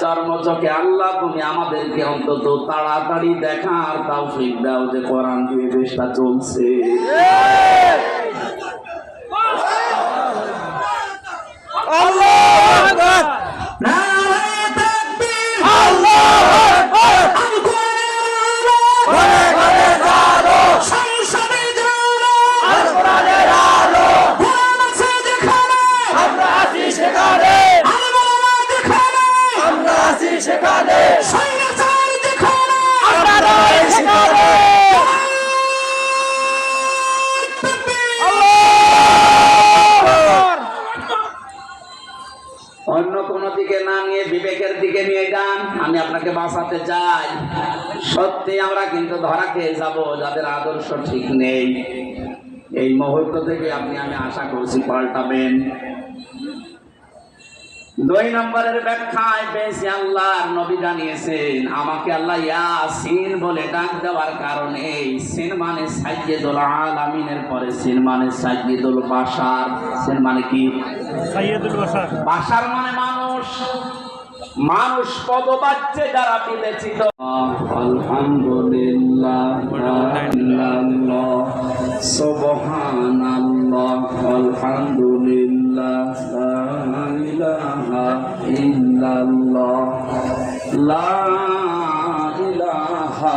চর্মচকে আল্লাহ তুমি আমাদেরকে অন্তত তাড়াতাড়ি দেখার তাও দাও যে করান দিয়ে চলছে। সত্যি আমরা কিন্তু ধরা খেয়ে যাব যাদের আদর্শ ঠিক নেই। এই মুহূর্ত থেকে আপনি আমি আশা করছি পাল্টাবেন। দুই নম্বরের ব্যাখ্যায় পেয়েছি আল্লাহ নবী জানিয়েছেন আমাকে আল্লাহ ইয়াসিন বলে ডাক দেওয়ার কারণে সিন মানে সাইয়েদুল আলামিনের পরে সিন মানে সাইয়েদুল বাশার। সিন মানে কি? সাইয়দুল বাসার বাসার মানে মানুষ। মানুষ পদ পাচ্ছে যারা বিবেচিত। আলহামদুলিল্লাহ সুবহানাল্লাহ আলহামদুলিল্লাহ লা ইলাহা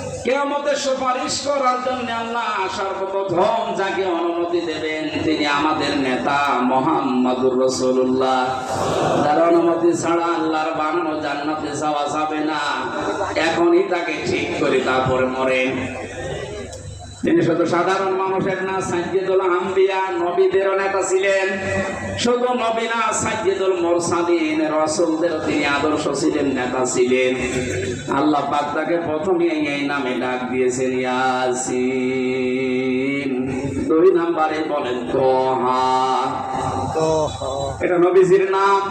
কেয়ামতের সুপারিশ করার জন্য আল্লাহ সর্বপ্রথম যাকে অনুমতি দেবেন তিনি আমাদের নেতা মোহাম্মদুর রসুল্লাহ তার অনুমতি ছাড়া আল্লাহর বানানো জান্নাতে যাওয়া যাবে না। এখনই তাকে ঠিক করে তারপরে মরেন। তিনি শুধু সাধারণ মানুষের না সাজ্জেদুল আম্বিয়া নবীদেরও নেতা ছিলেন। শুধু নবী না সাজ্জেদুল মোরসালিন রসুলদেরও তিনি আদর্শ ছিলেন নেতা ছিলেন। আল্লাহ পাক তাকে প্রথমে এই নামে ডাক দিয়েছেন ইয়াসিন। দুই নাম্বারে বলেন তোহা। এটা নবীজির নাম।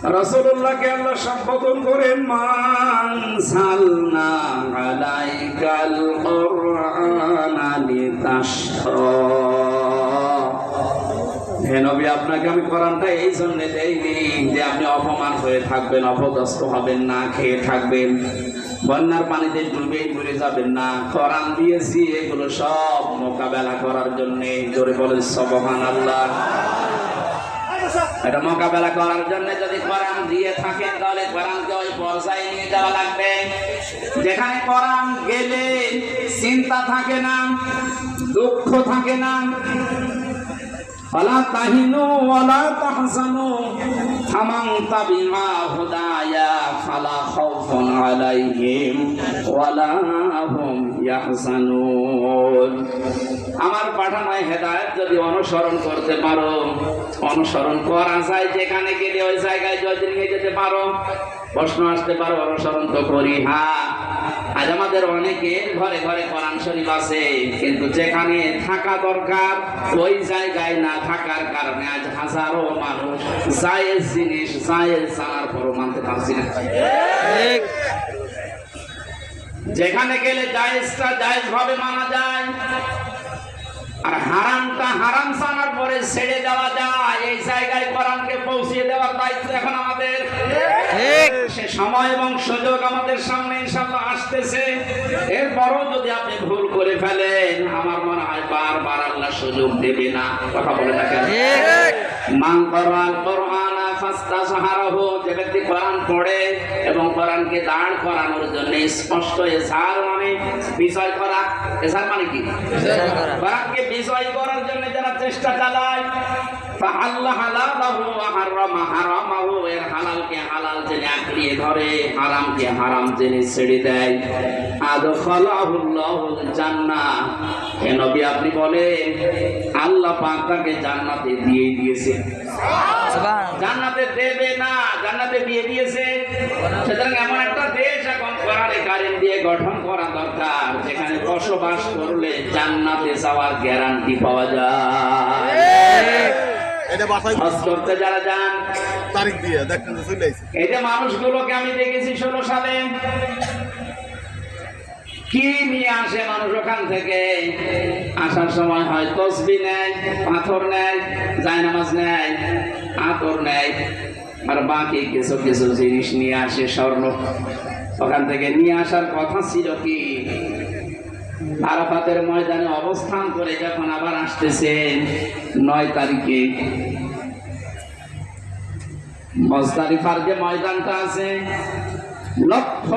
রসুল্লাহকে আল্লাহ সম্বোধন করেন, মান আপনাকে আমি কোরআনটা এই জন্য দেইনি যে আপনি অপমান হয়ে থাকবেন, অপদস্থ হবেন, না খেয়ে থাকবেন, বন্যার পানিতে ডুবে মরে যাবেন না। কোরআন দিয়েছি, এগুলো সব মোকাবেলা করার জন্য। জোরে বলেন সবহান আল্লাহ এটা মোকাবেলা করার জন্য যদি কোরআন দিয়ে থাকেন, তাহলে কোরআনকে ওই পর্যায়ে নিয়ে যাওয়া লাগবে। যেখানে কোরআন গেলে চিন্তা থাকে না, দুঃখ থাকে না আমার পাঠানায় হেদায়ত যদি অনুসরণ করতে পারো, অনুসরণ করা যায় যেখানে গেলে ওই জায়গায় যদি নিয়ে যেতে পারো। প্রশ্ন আসতে পারো, অনুসরণ তো করি হা আজ আমাদের অনেকে ঘরে ঘরে কোরআন শরীফ আছে, কিন্তু যেখানে থাকা দরকার, ওই জায়গায় না থাকার কারণে আজ হাজারো মানুষ জায়েজ জিনিস জায়েজ জানার পরও মানতে পারছি না। যেখানে গেলে জায়েজটা জায়েজ ভাবে মানা যায় আর হারামটা হারাম সানার পরে ছেড়ে দেওয়া যায়। এই জায়গায় কোরআনকে পৌঁছিয়ে দেওয়ার দায়িত্ব এখন আমাদের। সে সময় এবং সুযোগ আমাদের সামনে ইনশাল্লাহ আসতেছে। এরপরও যদি আপনি ভুল করে ফেলেন আমার মনে হয় বারবার আল্লাহ সুযোগ দেবে না। কথা বলে থাকেন মান কোরআন কোরআন ফাস্তাসহারাহু যে ব্যক্তি কোরআন পড়ে এবং কোরআনকে দাঁড় করানোর জন্য স্পষ্ট এসার মানে বিষয় করা। এসার মানে কি? কোরআনকে বিষয় করার জন্য যারা চেষ্টা চালায় এর হালালকে হালাল জেনে আঁকড়িয়ে ধরে হারামকে হারাম জেনে ছেড়ে দেয়। নবী আপনি বলেন আল্লাহ পাক তাকে জান্নাতে দিয়ে দিয়েছে। জান্নাতে দেবে না জান্নাতে দিয়ে দিয়েছে। সুতরাং এমন একটা দেশ এখন কোরআনে কারিম দিয়ে গঠন করা দরকার যেখানে বসবাস করলে জান্নাতে যাওয়ার গ্যারান্টি পাওয়া যায়। এটা বাসায় হজ করতে যারা যান। তারিখ দিয়ে দেখেন যে চলে আইছে। এই যে মানুষগুলোকে আমি দেখেছি ষোলো সালে। কি নিয়ে আসে মানুষ ওখান থেকে? আসার সময় হয় তসবি নেয় পাথর নেয় জায়নামাজ নেয় আতর নেয়। আর বাকি কিছু কিছু জিনিস নিয়ে আসে স্বর্ণ। ওখান থেকে নিয়ে আসার কথা ছিল কি? আরাফাতের ময়দানে অবস্থান করে যখন আবার আসতেছেন নয় তারিখে। মজদারিফার যে ময়দানটা আছে। লক্ষ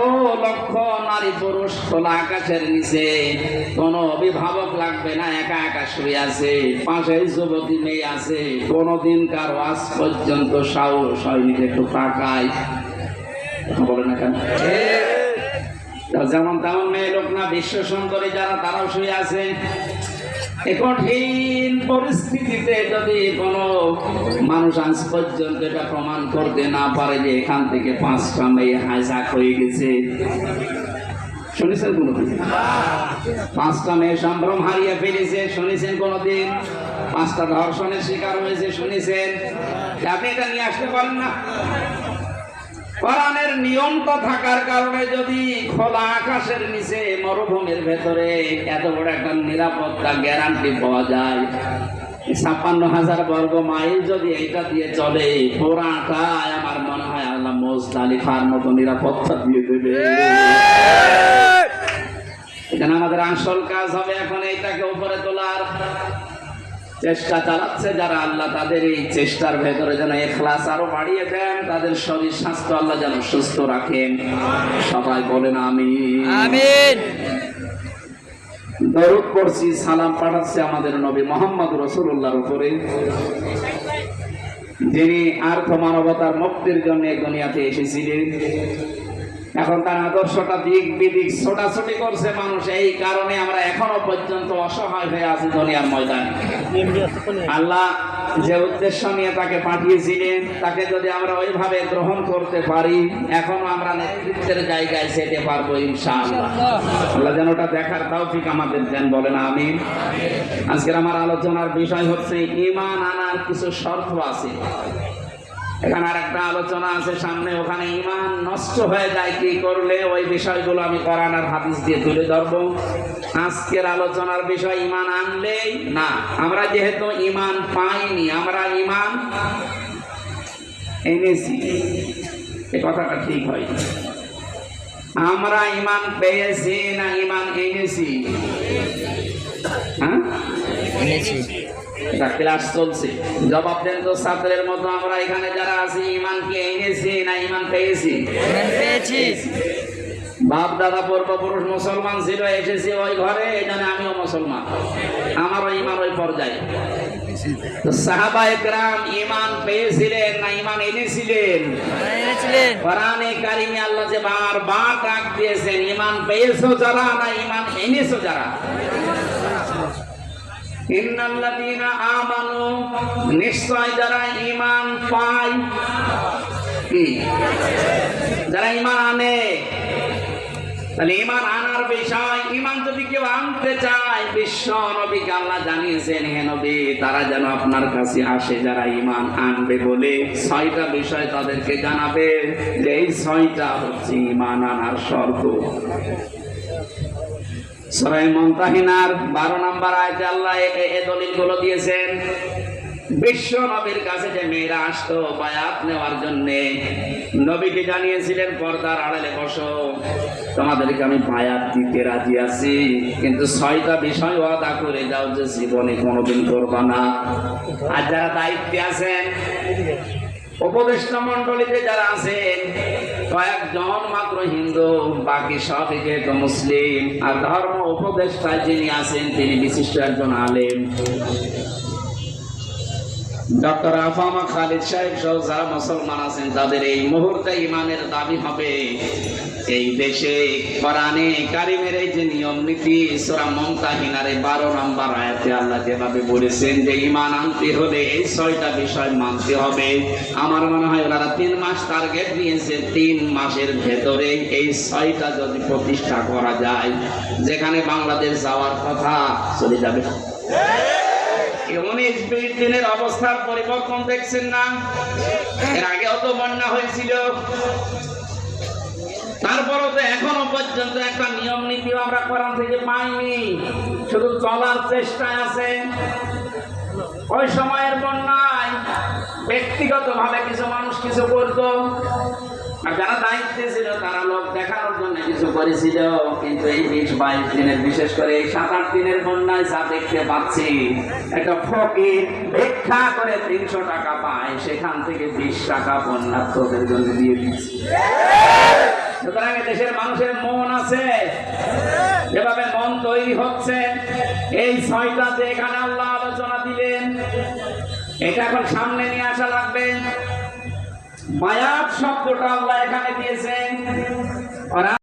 লক্ষ নারী পুরুষ খোলা আকাশের নিচে। কোনো অভিভাবক লাগবে না, একা একা শুয়ে আছে। পাশে যুবতী মেয়ে আছে। কোনোদিন কারও আজ পর্যন্ত সাহস হয়নি একটু তাকায়। বলে না কেন? যেমন তেমন মেয়ে লোক না, বিশ্ব সুন্দরী যারা, তারাও শুয়ে আছে। কঠিন পরিস্থিতিতে যদি কোনো মানুষ আজ পর্যন্ত এটা প্রমাণ করতে না পারে যে এখান থেকে পাঁচটা মেয়ে হাইজাক হয়ে গেছে। শুনেছেন কোনোদিন? পাঁচটা মেয়ে সম্ভ্রম হারিয়ে ফেলেছে, শুনেছেন কোনোদিন? পাঁচটা ধর্ষণের শিকার হয়েছে, শুনেছেন? আপনি এটা নিয়ে আসতে পারেন না? কোরআনের নিয়মটা থাকার কারণে যদি খোলা আকাশের নিচে মরুভূমির ভেতরে এত বড় একটা নিরাপত্তা গ্যারান্টি পাওয়া যায়। ছাপ্পান্ন হাজার বর্গ মাইল যদি এটা দিয়ে চলে পুরাটাই আমার মনে হয় আল্লাহ মোজদালিফার মতো নিরাপত্তা দিয়ে দেবে। এখানে আমাদের আসল কাজ হবে এখন এইটাকে উপরে তোলার। চেষ্টা চালাচ্ছে যারা আল্লাহ তাদের এই চেষ্টার ভেতরে যেন এখলাস আরও বাড়িয়ে দেন তাদের শরীর স্বাস্থ্য আল্লাহ যেন সুস্থ রাখেন। সবাই বলেন আমি দরুদ পড়ছি সালাম পাঠাচ্ছে আমাদের নবী মোহাম্মদ রসুল্লাহর উপরে যিনি আর্থ মানবতার মুক্তির জন্য দুনিয়াতে এসেছিলেন। এখন তার আদর্শটা দিক বিদিক ছোটাছুটি করছে মানুষ। এই কারণে আমরা এখনও পর্যন্ত অসহায় হয়ে আছি দুনিয়ার ময়দানে। আল্লাহ যে উদ্দেশ্য নিয়ে তাকে পাঠিয়েছিলেন, তাকে যদি আমরা ওইভাবে গ্রহণ করতে পারি, এখন আমরা নেতৃত্বের জায়গায় যেতে পারব ইনশাআল্লাহ। আল্লাহ যেন ওটা দেখার তৌফিক আমাদের দেন, বলেন আমি আজকের আমার আলোচনার বিষয় হচ্ছে ইমান আনার কিছু শর্ত আছে। এখানে আর একটা আলোচনা আছে, সামনে ওখানে ইমান নষ্ট হয়ে যায়, কি করলে? ওই বিষয়গুলো আমি কোরআন আর হাদিস দিয়ে তুলে ধরবো। আজকের আলোচনার বিষয় ইমান আনলেই না। আমরা যেহেতু ইমান পাইনি, আমরা ইমান এনেছি। এ কথাটা ঠিক হয়। আমরা ইমান পেয়েছি না ইমান এনেছি? হ্যাঁ? এনেছি। এটা ক্লাস চলছে। জবাব দেন তো ছাত্রের মতো আমরা এখানে যারা আছি ইমান কি এনেছি না ইমান পেয়েছি? পেয়েছি। বাপ দাদা পূর্বপুরুষ মুসলমান ছিল এসেছি ওই ঘরে জন্য আমিও মুসলমান। আমারও ইমান ওই পর্যায়ে। সাহাবা একরাম ইমান পেয়েছিলেন না ইমান এনেছিলেন? কোরআনে কারিমে আল্লাহ যে বার বার ডাক দিয়েছেন ইমান পেয়েছ যারা না ইমান এনেছো যারা? নিশ্চয় যারা ঈমান পায় যারা ঈমান আনে, তাহলে ঈমান আনার বিষয়, ঈমান যদি কেউ আনতে চায়, বিশ্ব নবীকে আল্লাহ জানিয়েছেন, হে নবী, তারা যেন আপনার কাছে আসে, যারা ইমান আনবে বলে ছয়টা বিষয় তাদেরকে জানাবে, যে এই ছয়টা হচ্ছে ইমান আনার শর্ত। সরাই মন্তাহিনার বারো নাম্বার আয়তে আল্লাহ এ দলিলগুলো দিয়েছেন, বিশ্ব নবীর কাছে যে মেয়েরা আসতো বায়াত নেওয়ার জন্য, নবীকে জানিয়েছিলেন, পর্দার আড়ালে বসো, তোমাদেরকে আমি বায়াত দিতে রাজি আছি, কিন্তু ছয়টা বিষয় ওয়াদা করে যাও যে জীবনে কোনোদিন করবা না। আর যারা দায়িত্বে আছেন, উপদেষ্টা মন্ডলীতে যারা আছেন কয়েকজন মাত্র হিন্দু, বাকি সব মুসলিম। আর ধর্ম উপদেষ্টা যিনি আছেন, তিনি বিশিষ্ট একজন আলেম। ডক্টর আফামা খালিদ সাহেব সহ যারা মুসলমান আছেন, তাদের এই মুহূর্তে ইমানের দাবি হবে। এই দেশে কোরআনে কারিমের এই যে নিয়ম নীতি, সূরা মুমতাহিনার বারো নম্বর আয়াতে আল্লাহ যেভাবে বলেছেন যে ইমান আনতে হলে এই ছয়টা বিষয় মানতে হবে। আমার মনে হয় ওনারা তিন মাস টার্গেট নিয়েছে, তিন মাসের ভেতরে এই ছয়টা যদি প্রতিষ্ঠা করা যায়, যেখানে বাংলাদেশ যাওয়ার কথা চলে যাবে। উনিশ বিশ দিনের অবস্থার পরিবর্তন দেখছেন না? এর আগেও তো বন্যা হয়েছিল। তারপরও তো এখনও পর্যন্ত একটা নিয়ম নীতি আমরা কোরআন থেকে পাইনি। শুধু চলার চেষ্টায় আছে। ওই সময়ের বন্যায় ব্যক্তিগত ভাবে কিছু মানুষ কিছু করতো। আর যারা দায়িত্বে ছিল, তারা লোক দেখানোর জন্য কিছু করেছিল। কিন্তু এই বিশ বাইশ দিনের, বিশেষ করে এই সাত আট দিনের বন্যায় যা দেখতে পাচ্ছি, একটা ফকির ভিক্ষা করে তিনশো টাকা পায়, সেখান থেকে বিশ টাকা বন্যার্থদের জন্য দিয়ে দিচ্ছে। সুতরাং দেশের মানুষের মন আছে। যেভাবে মন তৈরি হচ্ছে। এই ছয়টা যে এখানে আল্লাহ আলোচনা দিলেন, এটা এখন সামনে নিয়ে আসা লাগবে। মায়াত শব্দটা আল্লাহ এখানে দিয়েছেন।